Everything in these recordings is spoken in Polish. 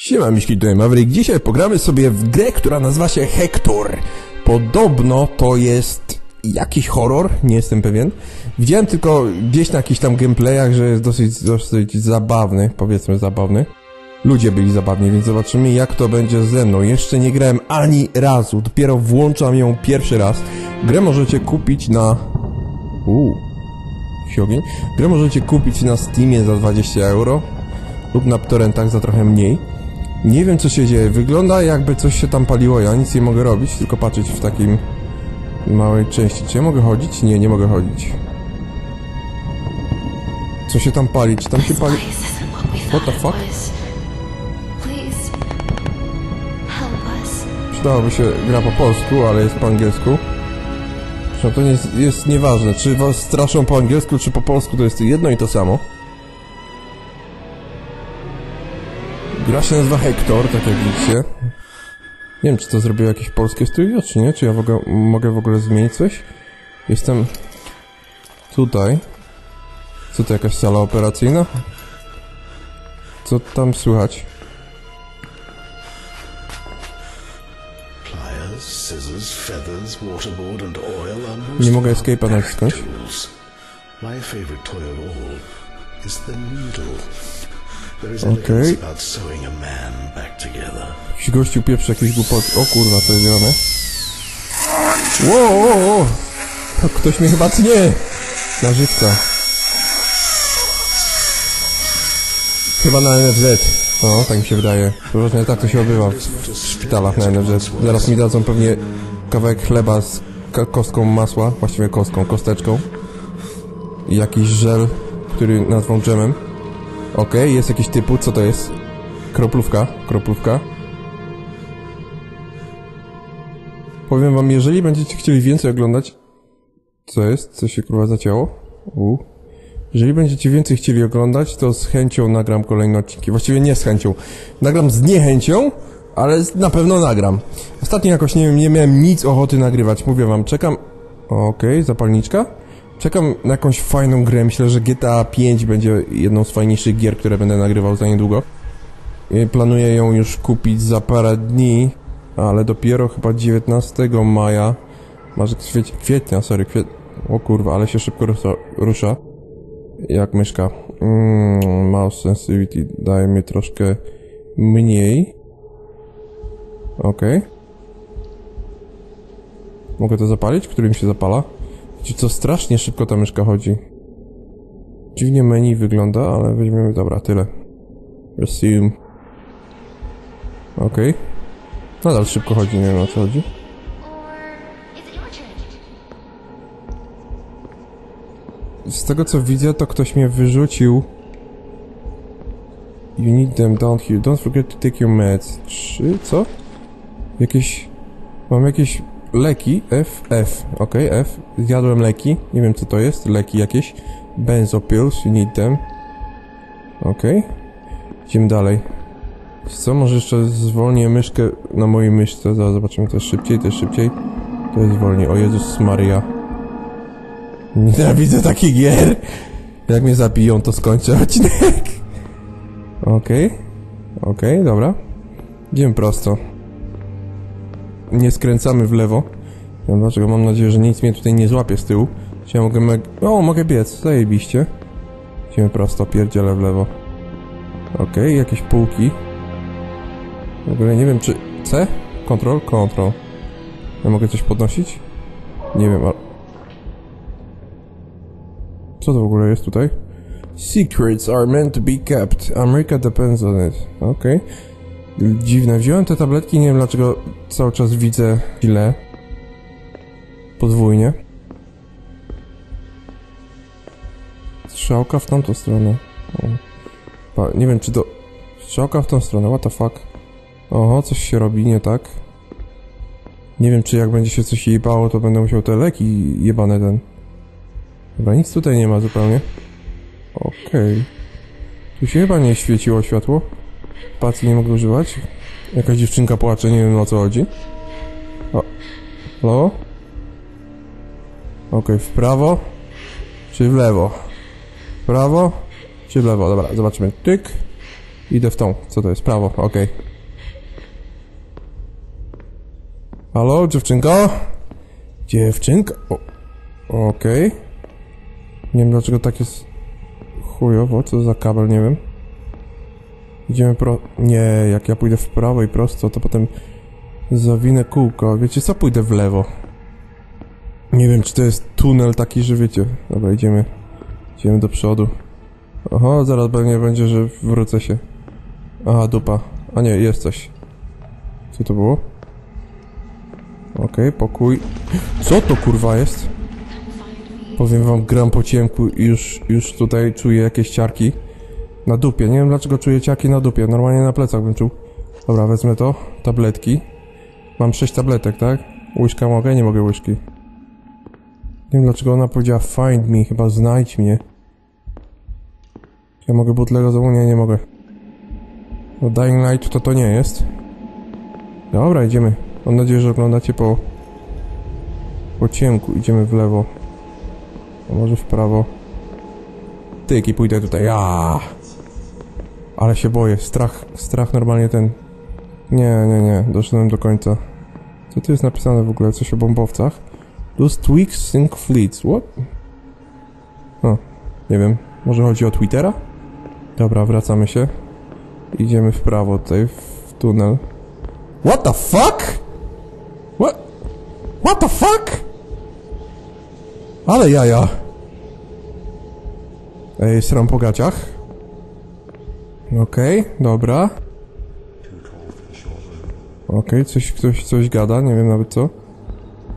Siema, Miśki, tutaj Maverick. Dzisiaj pogramy sobie w grę, która nazywa się Hector. Podobno to jest jakiś horror, nie jestem pewien. Widziałem tylko gdzieś na jakichś tam gameplayach, że jest dosyć, dosyć zabawny, powiedzmy zabawny. Ludzie byli zabawni, więc zobaczymy jak to będzie ze mną. Jeszcze nie grałem ani razu, dopiero włączam ją pierwszy raz. Grę możecie kupić na... Uuu, ogień. Grę możecie kupić na Steamie za 20 euro lub na torrentach za trochę mniej. Nie wiem co się dzieje. Wygląda jakby coś się tam paliło. Ja nic nie mogę robić, tylko patrzeć w takim małej części. Czy ja mogę chodzić? Nie, nie mogę chodzić. Co się tam pali? Czy tam się pali? What the fuck? Przydałoby się gra po polsku, ale jest po angielsku. Zresztą to nie jest, jest nieważne, czy was straszą po angielsku, czy po polsku, to jest jedno i to samo. Gra się nazywa Hector, tak jak widzicie. Nie wiem, czy to zrobiło jakieś polskie studio, czy nie? Czy ja ogóle, mogę w ogóle zmienić coś? Jestem tutaj. Co to, jakaś sala operacyjna? Co tam słychać? Nie mogę escape'a tools. My favorite toy of all is the needle. There is Okay. Jakiś gościu pieprzy jakieś głupoty. O kurwa, to jest zielone. Wow, wow, wow. Ktoś mnie chyba tnie. Na żywca. Chyba na NFZ. No, tak mi się wydaje. Różnie tak to się odbywa w, szpitalach na NFZ. Zaraz mi dadzą pewnie kawałek chleba z kostką masła, właściwie kostką, kosteczką. I jakiś żel, który nazwą dżemem. Okej, jest jakiś typu, co to jest? Kroplówka, kroplówka. Powiem wam, jeżeli będziecie chcieli więcej oglądać... Co jest? Co się kurwa zacięło? U. Jeżeli będziecie więcej chcieli oglądać, to z chęcią nagram kolejne odcinki. Właściwie nie z chęcią. Nagram z niechęcią, ale na pewno nagram. Ostatnio jakoś nie nie miałem nic ochoty nagrywać. Mówię wam, czekam... Okej, zapalniczka. Czekam na jakąś fajną grę. Myślę, że GTA 5 będzie jedną z fajniejszych gier, które będę nagrywał za niedługo. Planuję ją już kupić za parę dni, ale dopiero chyba 19 maja, może kwiet, kwietnia, sorry, kwiet... O kurwa, ale się szybko rusza. Jak myszka. Mm, mouse sensitivity daje mi troszkę mniej. Okej. Mogę to zapalić? Którym się zapala? Wiecie co, strasznie szybko ta myszka chodzi. Dziwnie menu wygląda, ale weźmiemy, dobra, tyle. Resume. Okej. Nadal szybko chodzi, nie wiem o co chodzi. Z tego co widzę, to ktoś mnie wyrzucił. You need them down here. Don't forget to take your meds. Trzy, co? Jakieś... Mam jakieś leki. F, F. Okej, F. Zjadłem leki. Nie wiem co to jest. Leki jakieś. Benzopills. You need them. Okej. Idziemy dalej. Co, może jeszcze zwolnię myszkę na mojej myszce. Zaraz zobaczymy, to jest szybciej, to jest szybciej. To jest wolniej. O Jezus Maria. Nienawidzę takich gier. Jak mnie zabiją, to skończę odcinek. Okej. Okej, dobra. Idziemy prosto. Nie skręcamy w lewo. Dlaczego, mam nadzieję, że nic mnie tutaj nie złapie z tyłu. Czy ja mogę... O, mogę biec, zajebiście. Idziemy prosto, pierdzielę w lewo. Okej, jakieś półki. W ogóle nie wiem czy... C? Kontrol? Kontrol. Ja mogę coś podnosić? Nie wiem, ale... Co to w ogóle jest tutaj? Secrets are meant to be kept. America depends on it. Okej. Dziwne. Wziąłem te tabletki, nie wiem dlaczego cały czas widzę źle. Podwójnie. Strzałka w tamtą stronę. O. Nie wiem czy to... Strzałka w tą stronę, what the fuck. Oho, coś się robi nie tak. Nie wiem czy jak będzie się coś jebało, to będę musiał te leki jebane ten... Chyba nic tutaj nie ma zupełnie. Okej. Tu się chyba nie świeciło światło. Pacy nie mogę używać. Jakaś dziewczynka płacze, nie wiem o co chodzi. O. Halo? Okej, w prawo? Czy w lewo? W prawo? Czy w lewo? Dobra, zobaczymy. Tyk. Idę w tą. Co to jest? Prawo, okej. Halo, dziewczynko? Dziewczynka? Okej. Nie wiem dlaczego tak jest chujowo, co za kabel, nie wiem. Idziemy pro... Nie, jak ja pójdę w prawo i prosto, to potem zawinę kółko. Wiecie co? Pójdę w lewo. Nie wiem, czy to jest tunel taki, że wiecie. Dobra, idziemy. Idziemy do przodu. Oho, zaraz pewnie będzie, że wrócę się. Aha, dupa. A nie, jest coś. Co to było? Okej, pokój. Co to kurwa jest? Powiem wam, gram po ciemku i już, już tutaj czuję jakieś ciarki. Na dupie. Nie wiem dlaczego czuję ciarki na dupie. Normalnie na plecach bym czuł. Dobra, wezmę to. Tabletki. Mam sześć tabletek, tak? Łyżka mogę? Nie mogę łyżki. Nie wiem dlaczego ona powiedziała find me, chyba znajdź mnie. Ja mogę butlego znowu? Nie, nie mogę. No Dying Light to to nie jest. Dobra, idziemy. Mam nadzieję, że oglądacie po... Po ciemku. Idziemy w lewo. A może w prawo. Tyk i pójdę tutaj. Ja. Ale się boję. Strach, strach normalnie ten... Nie, nie, nie. Doszedłem do końca. Co tu jest napisane w ogóle? Coś o bombowcach? Those tweaks sink fleets. What? O, nie wiem. Może chodzi o Twittera? Dobra, wracamy się. Idziemy w prawo tutaj, w tunel. What the fuck? What? What the fuck? Ale jaja. Ej, sram po gaciach. Okej, dobra. Okej, coś, ktoś coś gada, nie wiem nawet co.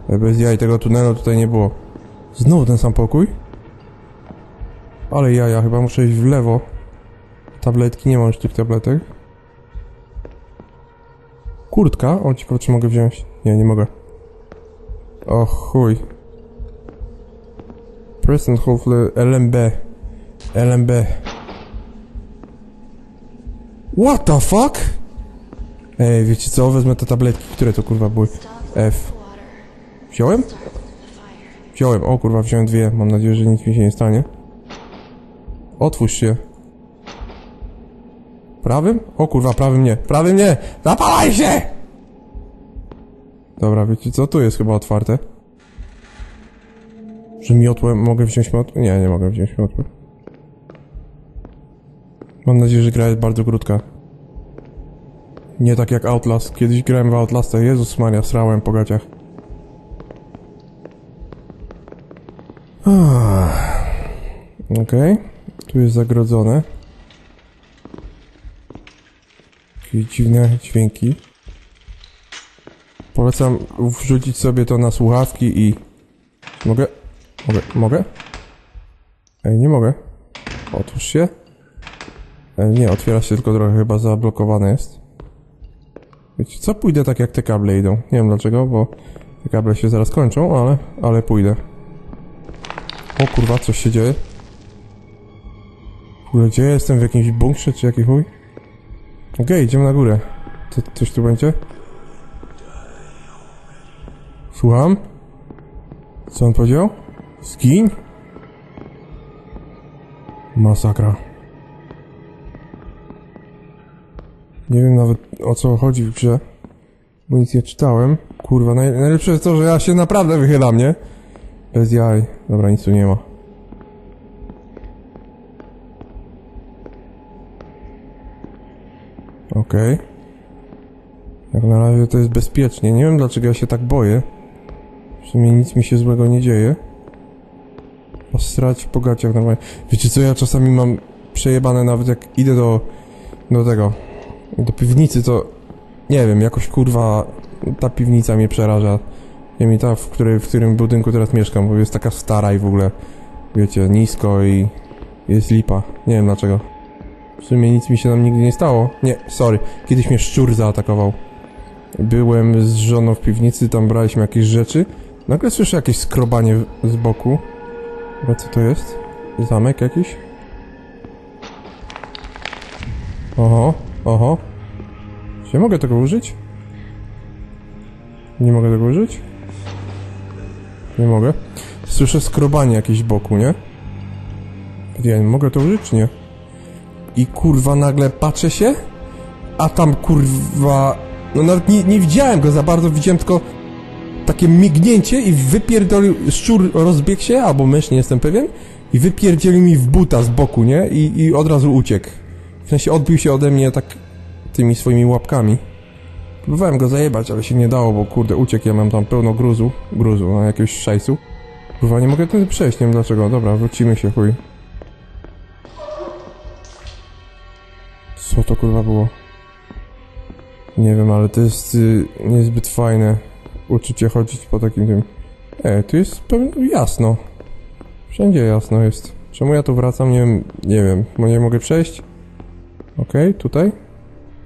Ej, Bez jaj, tego tunelu tutaj nie było. Znowu ten sam pokój? Ale jaja, chyba muszę iść w lewo. Tabletki, nie mam już tych tabletek. Kurtka? O, ciekawe czy mogę wziąć. Nie, nie mogę. O chuj. Present hold LMB. LMB. What the fuck? Ej, wiecie co? Wezmę te tabletki, które to kurwa były. F. Wziąłem? Wziąłem. O kurwa, wziąłem dwie. Mam nadzieję, że nic mi się nie stanie. Otwórz się. Prawym? O kurwa, prawym nie. Prawym nie! Zapalaj się! Dobra, wiecie co? Tu jest chyba otwarte. Że miotłem... Mogę wziąć miotłę? Nie, nie mogę wziąć miotły. Mam nadzieję, że gra jest bardzo krótka. Nie tak jak Outlast. Kiedyś grałem w Outlasta. Jezus Maria, srałem po gaciach. Okej. Tu jest zagrodzone. Jakieś dziwne dźwięki. Polecam wrzucić sobie to na słuchawki i... Mogę? Mogę? Mogę? Ej, nie mogę. Otwórz się. Ej, nie, otwiera się tylko trochę chyba zablokowane jest. Wiecie co? Pójdę tak jak te kable idą. Nie wiem dlaczego, bo te kable się zaraz kończą, ale, ale pójdę. O kurwa, coś się dzieje. Kurde, gdzie ja jestem? W jakimś bunkrze, czy jaki chuj? Okej, idziemy na górę. Co, coś tu będzie? Słucham? Co on powiedział? Zgiń? Masakra. Nie wiem nawet o co chodzi w grze, bo nic nie czytałem. Kurwa, naj, najlepsze jest to, że ja się naprawdę wychylam, nie? Bez jaj. Dobra, nic tu nie ma. Okej. Jak na razie to jest bezpiecznie. Nie wiem dlaczego ja się tak boję. W sumie nic mi się złego nie dzieje. Postrać po gaciach normalnie. Wiecie co, ja czasami mam przejebane nawet jak idę do... do tego... do piwnicy, to... nie wiem, jakoś kurwa... ta piwnica mnie przeraża. Nie wiem, ta, w, której, w którym budynku teraz mieszkam, bo jest taka stara i w ogóle... wiecie, nisko i... jest lipa. Nie wiem dlaczego. W sumie nic mi się tam nigdy nie stało. Nie, sorry. Kiedyś mnie szczur zaatakował. Byłem z żoną w piwnicy, tam braliśmy jakieś rzeczy. Nagle słyszę jakieś skrobanie z boku. Chyba co to jest? Zamek jakiś? Oho, oho. Czy mogę tego użyć? Nie mogę tego użyć? Nie mogę. Słyszę skrobanie jakieś boku, nie? Ja nie mogę to użyć, czy nie? i kurwa nagle patrzę się, a tam kurwa... No nawet nie, nie widziałem go za bardzo, widziałem tylko takie mignięcie i wypierdolił, szczur rozbiegł się, albo mysz, nie jestem pewien, i wypierdzielił mi w buta z boku, nie? I, i od razu uciekł. Sensie odbił się ode mnie tak tymi swoimi łapkami. Próbowałem go zajebać, ale się nie dało, bo kurde, uciekł, ja mam tam pełno gruzu, gruzu, na jakiegoś szajsu. Kurwa, nie mogę tędy przejść, nie wiem dlaczego. Dobra, wrócimy się, chuj. Co to kurwa było? Nie wiem, ale to jest y, niezbyt fajne uczucie chodzić po takim tym... E, tu jest jasno. Wszędzie jasno jest. Czemu ja tu wracam? Nie wiem, nie wiem. Bo nie mogę przejść? Okej, tutaj?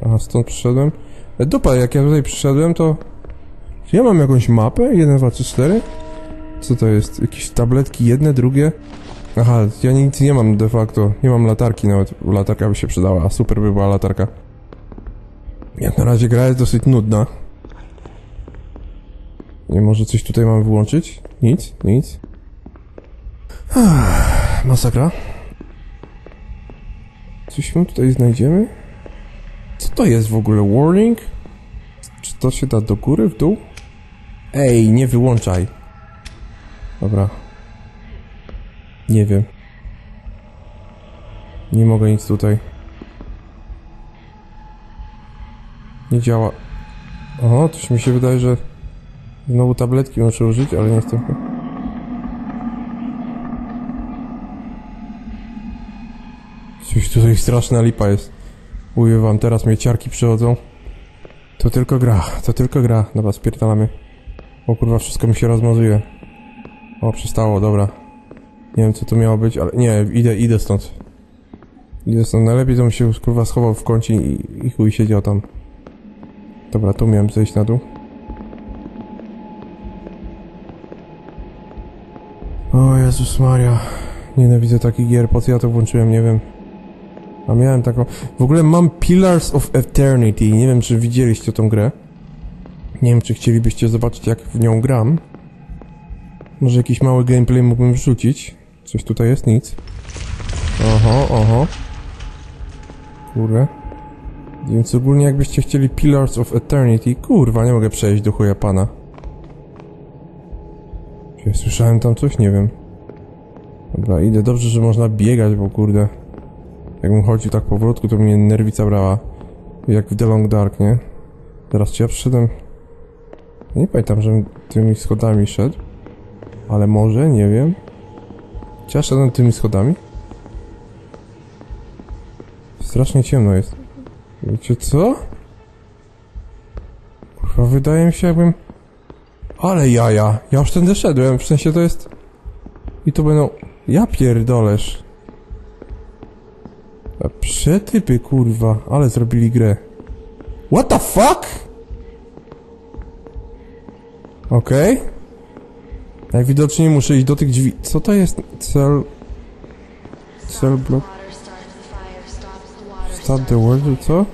Aha, stąd przyszedłem. E, dupa, jak ja tutaj przyszedłem, to... Czy ja mam jakąś mapę? 1, 2, 3, 4? Co to jest? Jakieś tabletki, jedne, drugie? Aha, ja nic nie mam de facto. Nie mam latarki nawet. Latarka by się przydała, a super by była latarka. Jak na razie gra jest dosyć nudna. Nie, może coś tutaj mam wyłączyć? Nic, nic. Masakra. Coś my tutaj znajdziemy? Co to jest w ogóle? Warning? Czy to się da do góry, w dół? Ej, nie wyłączaj. Dobra. Nie wiem. Nie mogę nic tutaj. Nie działa. O, coś mi się wydaje, że znowu tabletki muszę użyć, ale nie jestem... Coś tutaj straszna lipa jest. Mówię wam, teraz mnie ciarki przychodzą. To tylko gra, to tylko gra. Dobra, spierdalamy. O kurwa, wszystko mi się rozmazuje. O, przestało, dobra. Nie wiem, co to miało być, ale nie, idę, idę stąd. Idę stąd. Najlepiej to bym się kurwa schował w kącie i, i chuj siedział tam. Dobra, tu miałem zejść na dół. O Jezus Maria. Nienawidzę takich gier, po co ja to włączyłem, nie wiem. A miałem taką... W ogóle mam Pillars of Eternity. Nie wiem, czy widzieliście tą grę. Nie wiem, czy chcielibyście zobaczyć, jak w nią gram. Może jakiś mały gameplay mógłbym wrzucić. Coś tutaj jest? Nic. Oho, oho. Kurde. Więc ogólnie jakbyście chcieli Pillars of Eternity... Kurwa, nie mogę przejść do chuja pana. Ja słyszałem tam coś? Nie wiem. Dobra, idę. Dobrze, że można biegać, bo kurde... Jakbym chodził tak powolutku, to mnie nerwica brała. Jak w The Long Dark, nie? Teraz czy ja przyszedłem... Nie pamiętam, żebym tymi schodami szedł. Ale może, nie wiem. Czy ja szedłem tymi schodami? Strasznie ciemno jest. Wiecie co? Kurwa, wydaje mi się jakbym... Ale jaja! Ja już tędy szedłem, w sensie to jest... I to będą... Ja pierdolesz. Przetypy, kurwa, ale zrobili grę. What the fuck? Okej. Najwidoczniej muszę iść do tych drzwi. Co to jest? Cel... Cel block... Stop the water, co?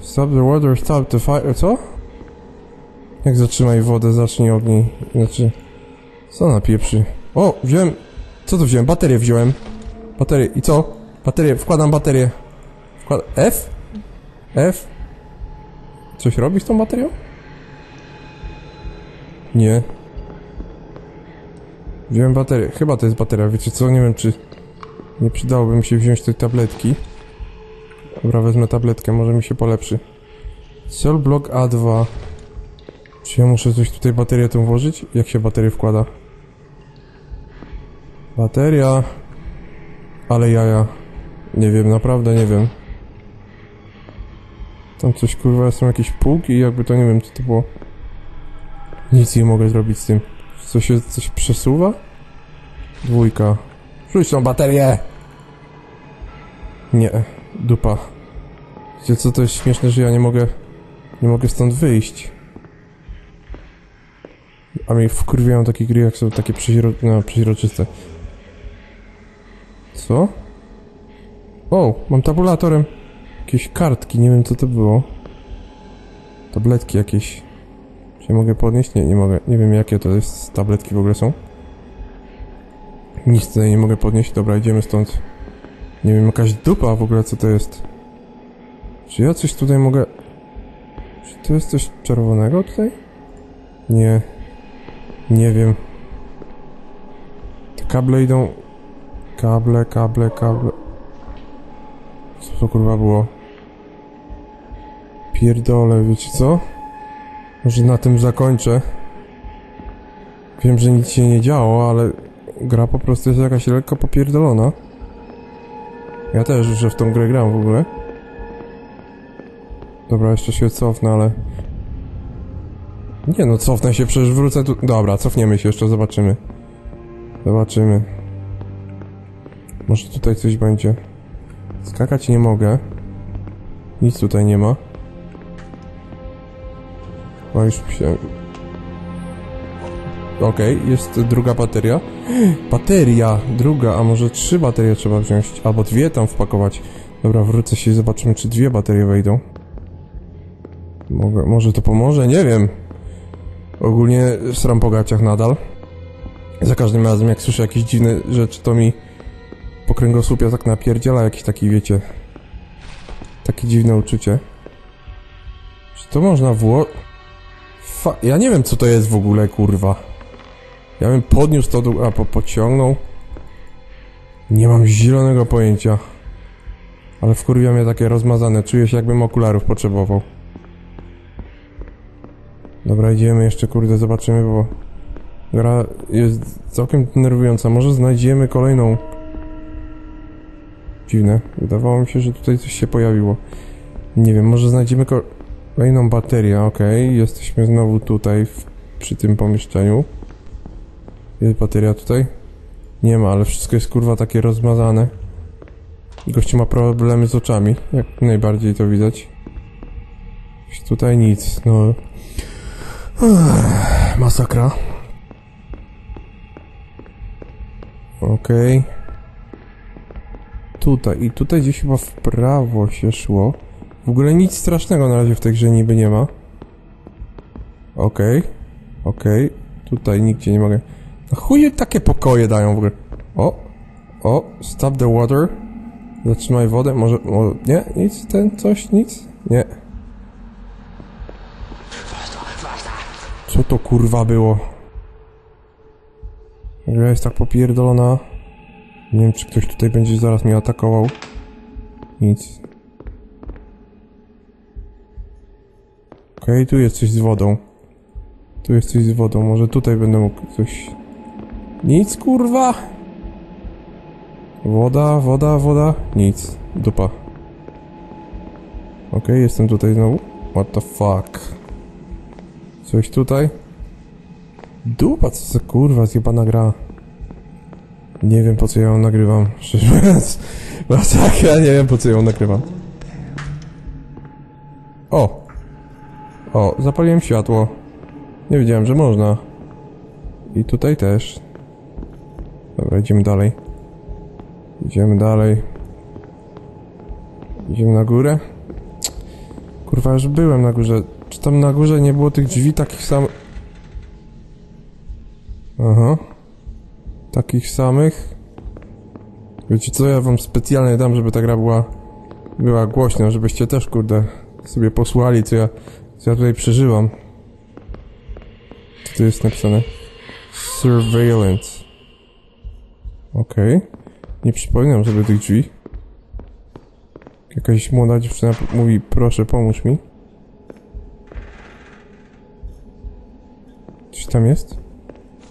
Stop the water, stop the fire, co? Jak zatrzymaj wodę, zacznij ogień. Znaczy... Co na pieprzy? O, wziąłem... Co to wziąłem? Baterię wziąłem. Baterię. I co? Baterię, wkładam baterię. Wkład... F? F? Coś robi z tą baterią? Nie. Wziąłem baterię. Chyba to jest bateria. Wiecie co? Nie wiem, czy nie przydałoby mi się wziąć tej tabletki. Dobra, wezmę tabletkę, może mi się polepszy. Cell Block A2. Czy ja muszę coś tutaj baterię tą włożyć? Jak się baterię wkłada? Bateria. Ale jaja. Nie wiem, naprawdę nie wiem. Tam coś kurwa, są jakieś półki i jakby to nie wiem co to było. Nic nie mogę zrobić z tym. Co się coś przesuwa? Dwójka. Rzuć tą baterię! Nie, dupa. Wiecie co, to jest śmieszne, że ja nie mogę... Nie mogę stąd wyjść. A mnie wkurwiają takie gry, jak są takie przeźro... no, przeźroczyste. Co? O, mam tabulatorem. Jakieś kartki, nie wiem co to było. Tabletki jakieś. Czy mogę podnieść? Nie, nie mogę. Nie wiem jakie to jest tabletki w ogóle są. Nic tutaj nie mogę podnieść. Dobra, idziemy stąd. Nie wiem, jakaś dupa w ogóle, co to jest. Czy ja coś tutaj mogę... Czy to jest coś czerwonego tutaj? Nie. Nie wiem. Te kable idą... Kable, kable, kable... To kurwa było? Pierdolę, wiecie co? Może na tym zakończę. Wiem, że nic się nie działo, ale gra po prostu jest jakaś lekko popierdolona. Ja też, że w tą grę gram w ogóle. Dobra, jeszcze się cofnę, ale... Nie no, cofnę się, przecież wrócę tu... Dobra, cofniemy się jeszcze, zobaczymy. Zobaczymy. Może tutaj coś będzie. Skakać nie mogę. Nic tutaj nie ma. O, już się... Okej, jest druga bateria. Bateria! Druga, a może trzy baterie trzeba wziąć? Albo dwie tam wpakować. Dobra, wrócę się i zobaczymy, czy dwie baterie wejdą. Mogę, może to pomoże? Nie wiem. Ogólnie sram po gaciach nadal. Za każdym razem, jak słyszę jakieś dziwne rzeczy, to mi po kręgosłupie tak napierdziela jakiś taki, wiecie... Takie dziwne uczucie. Czy to można wło... Fa... Ja nie wiem, co to jest w ogóle, kurwa. Ja bym podniósł to, do... a po pociągnął. Nie mam zielonego pojęcia. Ale wkurwia mnie takie rozmazane. Czuję się, jakbym okularów potrzebował. Dobra, idziemy jeszcze, kurde, zobaczymy, bo... Gra jest całkiem denerwująca. Może znajdziemy kolejną... Dziwne. Wydawało mi się, że tutaj coś się pojawiło. Nie wiem, może znajdziemy ko- kolejną baterię, okej. Jesteśmy znowu tutaj, w, przy tym pomieszczeniu. Jest bateria tutaj? Nie ma, ale wszystko jest kurwa takie rozmazane. Gościu ma problemy z oczami, jak najbardziej to widać. Tutaj nic, no... Masakra. Okej. Tutaj i tutaj gdzieś chyba w prawo się szło. W ogóle nic strasznego na razie w tej grze niby nie ma. Okej. Okej. Tutaj nigdzie nie mogę. A chuje takie pokoje dają w ogóle. O! O! Stop the water. Zatrzymaj wodę. Może... O, nie? Nic? Ten coś? Nic? Nie. Co to kurwa było? Gra jest tak popierdolona. Nie wiem, czy ktoś tutaj będzie zaraz mnie atakował. Nic. Okej, tu jest coś z wodą. Tu jest coś z wodą. Może tutaj będę mógł coś... Nic, kurwa! Woda, woda, woda. Nic. Dupa. Okej, jestem tutaj znowu. What the fuck? Coś tutaj? Dupa, co za kurwa, zjebana gra. Nie wiem po co ja ją nagrywam, szczerze mówiąc. Masakra, nie wiem po co ją nagrywam. O! O, zapaliłem światło. Nie wiedziałem, że można. I tutaj też. Dobra, idziemy dalej. Idziemy dalej. Idziemy na górę. Kurwa, już byłem na górze. Czy tam na górze nie było tych drzwi takich samych? Aha. Takich samych. Wiecie co, ja wam specjalnie dam, żeby ta gra była była głośna, żebyście też, kurde, sobie posłuchali, co ja, co ja tutaj przeżywam. Co tu jest napisane? Surveillance. Okej. Nie przypominam sobie tych drzwi. Jakaś młoda dziewczyna mówi, proszę pomóż mi. Coś tam jest?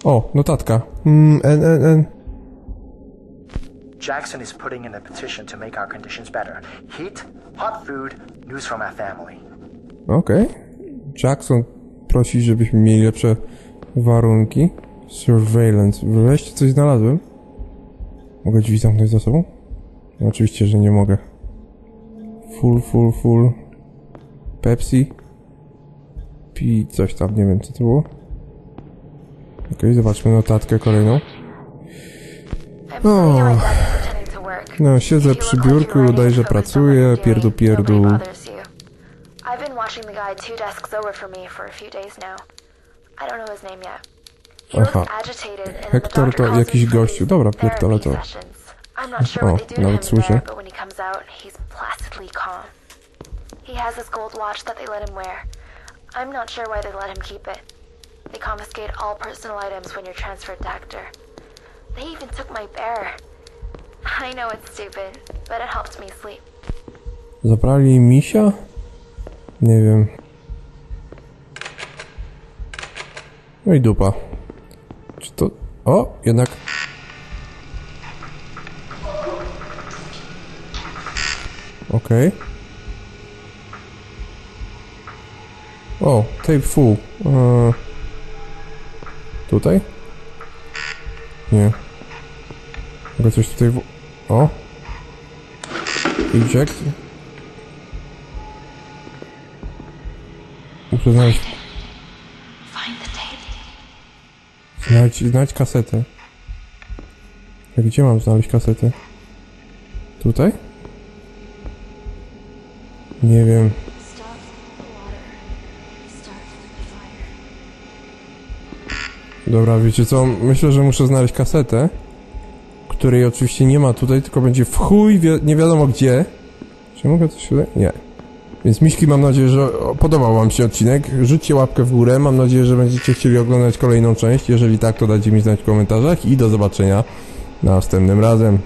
O, notatka. Mm, N, N, N. Jackson is putting in a petition to make our conditions better. Heat, hot food, news from our family. Okej. Jackson prosi, żebyśmy mieli lepsze warunki. Surveillance. Wreszcie coś znalazłem. Mogę drzwi zamknąć za sobą? No, oczywiście, że nie mogę. Full, full, full. Pepsi. Pi, coś tam, nie wiem co to było. Okej, zobaczmy notatkę kolejną. Work. No, siedzę przy biurku, udaję, że pracuję, pierdu pierdu. Nobody bothers you. I've been watching the guy two desks over from me for a few days now. I don't know his name yet. He Aha. Hector to jakiś gościu. Dobra, pierdolę to. O, nawet słyszę. He has this gold watch that they let him wear. I'm not sure why they let him keep it. They confiscate all personal items when you're transferred to Hector. They even took my bear. I know it's stupid, but it helped me sleep. Zabrali misia? Nie wiem. No i dupa. Czy to... O, jednak... Okej. O, tape full. Eee, tutaj? Nie. Mogę coś tutaj... W... O! Eject. Muszę znaleźć, znaleźć, znaleźć kasetę. Gdzie mam znaleźć kasetę? Tutaj? Nie wiem. Dobra, wiecie co? Myślę, że muszę znaleźć kasetę, której oczywiście nie ma tutaj, tylko będzie w chuj wi nie wiadomo gdzie. Czy mogę coś tutaj? Nie. Więc miśki, mam nadzieję, że podobał wam się odcinek. Rzućcie łapkę w górę. Mam nadzieję, że będziecie chcieli oglądać kolejną część. Jeżeli tak, to dajcie mi znać w komentarzach i do zobaczenia następnym razem.